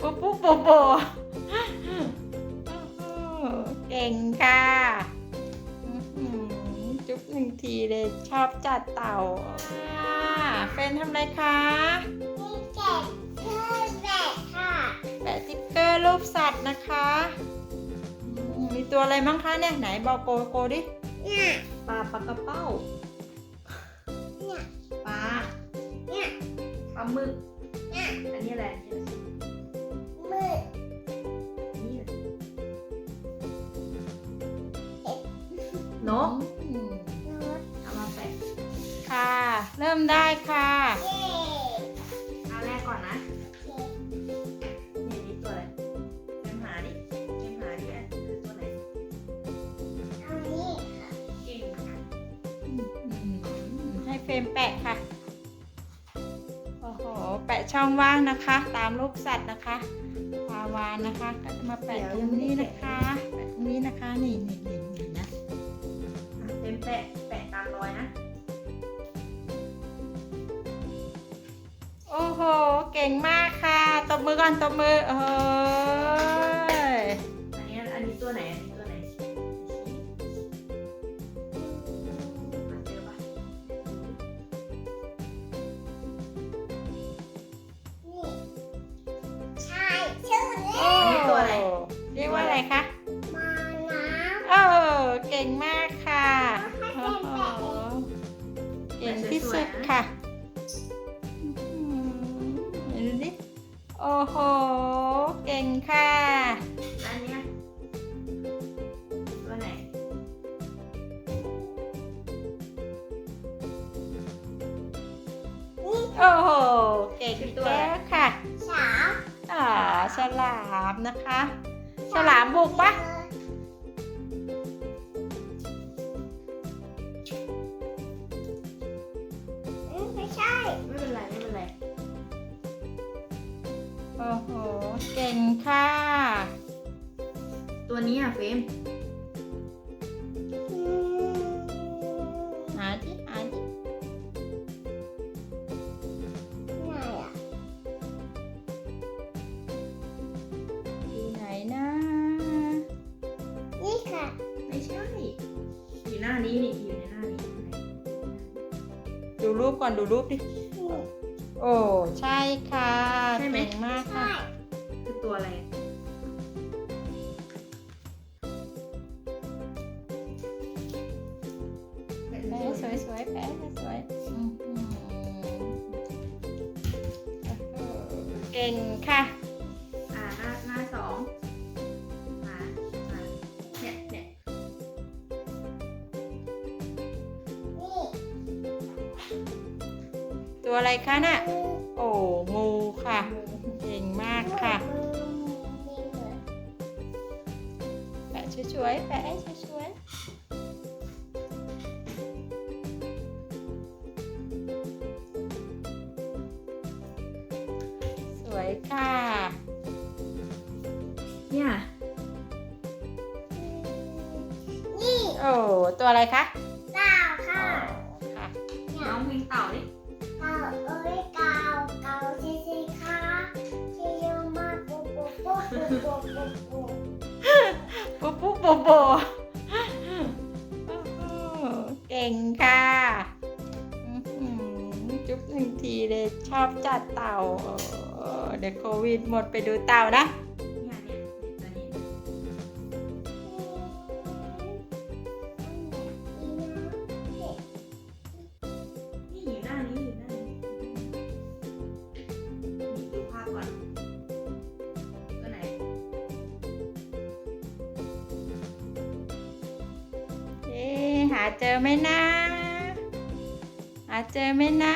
ปุ๊บปุ๊บโบโบเก่งค่ะจุ๊บหนึ่งทีเลยชอบจัดเต่าอ่าเป็นทำอะไรคะแปะติ๊กเกอร์รูปสัตว์นะคะมมีตัวอะไรบ้างคะเนี่ยไหนบอกโกโกดิปลาปลากระเป้าปลาปลาหมึก อันนี้อะไรอันนี้นกเอามาแปะค่ะ เริ่มได้ค่ะ เอาแรกก่อนนะนี่นี่ตัวอะไรเอ็มหาดิเอ็มหาดิอันคือตัวไหนเก่งค่ะให้เฟรมแปะค่ะโอ้โหแปะ ช่องว่างนะคะ ตามรูปสัตว์นะคะปลาวานนะคะ ก็จะมาแปะตรงนี้นะคะแปะตรงนี้นะคะนี่นี่นี่นี่นะอะเฟรมแปะแปะตามรอยนะ โอ้โห เก่งมากค่ะตบมือก่อนตบมือเอ้ยอันนี้อันนี้ตัวไหนอันนี้ตัวไหน โอ้โห เก่งค่ะ อันเนี้ยตัวไหนโอ้โห เก่งแล้วค่ะอ่าฉลามนะคะ ฉลามบุกปะ อ้โห เก่งค่ะ ตัวนี้อะเฟรมหาที่หาที่อยู่ไหนนะ นี่ค่ะ ไม่ใช่ อยู่หน้านี้นี่อยู่ในหน้านี้ ดูรูปก่อนดูรูปดิ โอ้ ใช่ค่ะ ใช่ไหม เก่งมาก สวยสวยๆแปะสวยๆอื้อหือโอ้โหเก่งค่ะอ่าหน้าหน้าสองมามาเนี่ยเนี่ยตัวอะไรคะน่ะโอ้งูค่ะ เก่งมากค่ะ แปะช่วยๆแปะให้ช่วย วยค่ะ เนี่ย นี่โอ้ตัวอะไรคะเต่าค่ะค่ะน้องเพลงเต่าดิเต่าเอ้ยเก่าเก่าสิสิคะที่เยอะมากปุ๊บปุ๊บปุ๊บปุ๊บปุ๊บปุ๊บปุ๊บปุ๊บปุ๊บโบโบโอ้โหเก่งค่ะ ทีเลยชอบจัดเต่าเดี๋ยวโควิดหมดไปดูเต่านะนี่อยู่หน้านี้อยู่หน้าดูภาพก่อนตัวไหนเอ๊ะหาเจอไหมนะหาเจอไหมนะ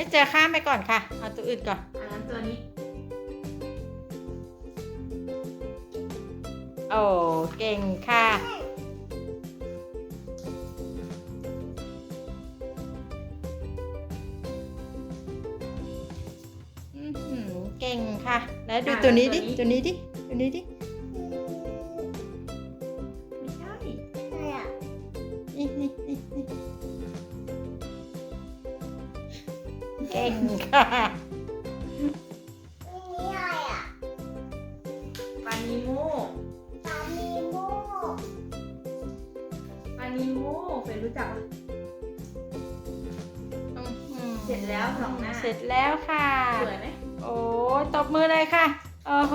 ไม่เจอข้ามไปก่อนค่ะ เอาตัวอื่นก่อนอันนั้นตัวนี้ โอ้เก่งค่ะอื้อหือเก่งค่ะ แล้วดูตัวนี้ดิ ตัวนี้ดิ ตัวนี้ดิ เก่งค่ะอันนี้อะไรอะปานิโมปลามีโม่ปานิโมเป็นรู้จักปะเสร็จแล้วสองหน้า เสร็จแล้วค่ะ สวยไหมโอ้ตบมือเลยค่ะ โอ้โห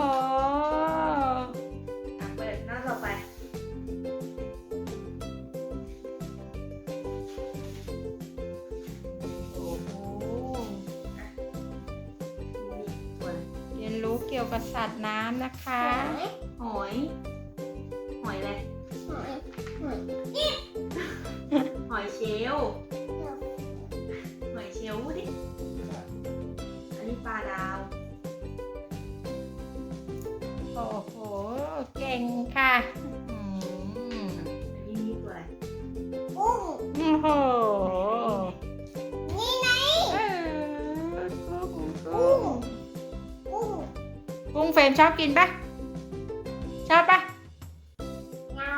รเรียนรู้เกี่ยวกับสัตว์น้ำนะคะ หอย หอยหอยอะไร หอยหอยหอยเชลลหอยเชลลพูดดิ อันนี้ปลาดาว โอ้โห เก่งค่ะ ชอบกินปะชอบปะเงา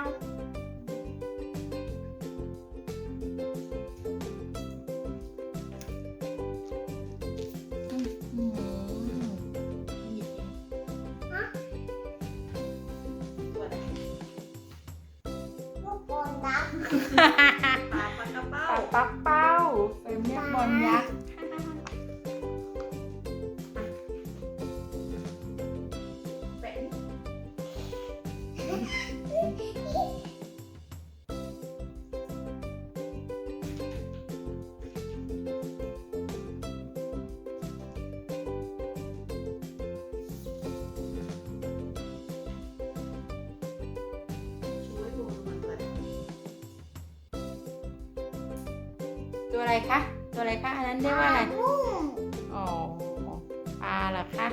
ตัวอะไรคะ ตัวอะไรคะ อันนั้นเรียกว่าอะไรกุ้งอ๋อ ปลาเหรอคะ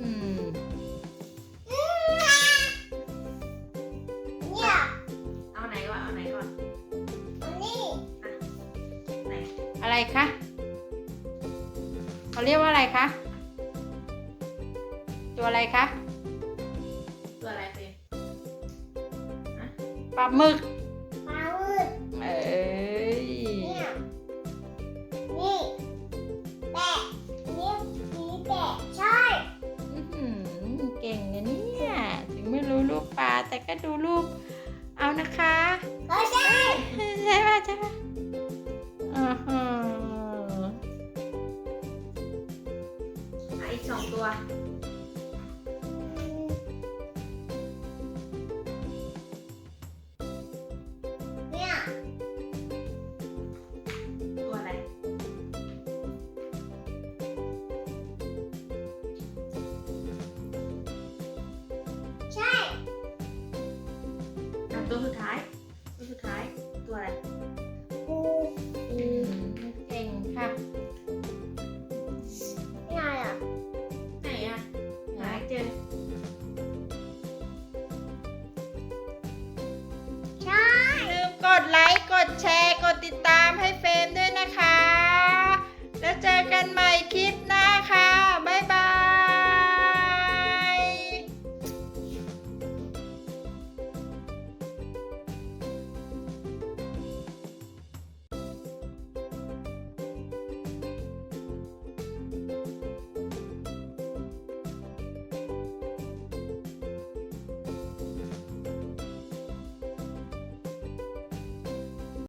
อืมเนี่ยเอาไหนก่อนเอาไหนก่อนอันนี้ไหนอะไรคะเขาเรียกว่าอะไรคะ ตัวอะไรคะ ปลาหมึก ปลาหมึกเอ้ยเนี่ยนี่แปะนี่สีแปะใช่อื้อหือเก่งนะเนี่ย ถึงไม่รู้รูปปลาแต่ก็ดูรูป เอานะคะก็ใช่ ใช่ป่ะใช่ป่ะอือหืออะอีกสองตัว นะคะแล้วเจอกันใหม่คลิปหน้าค่ะ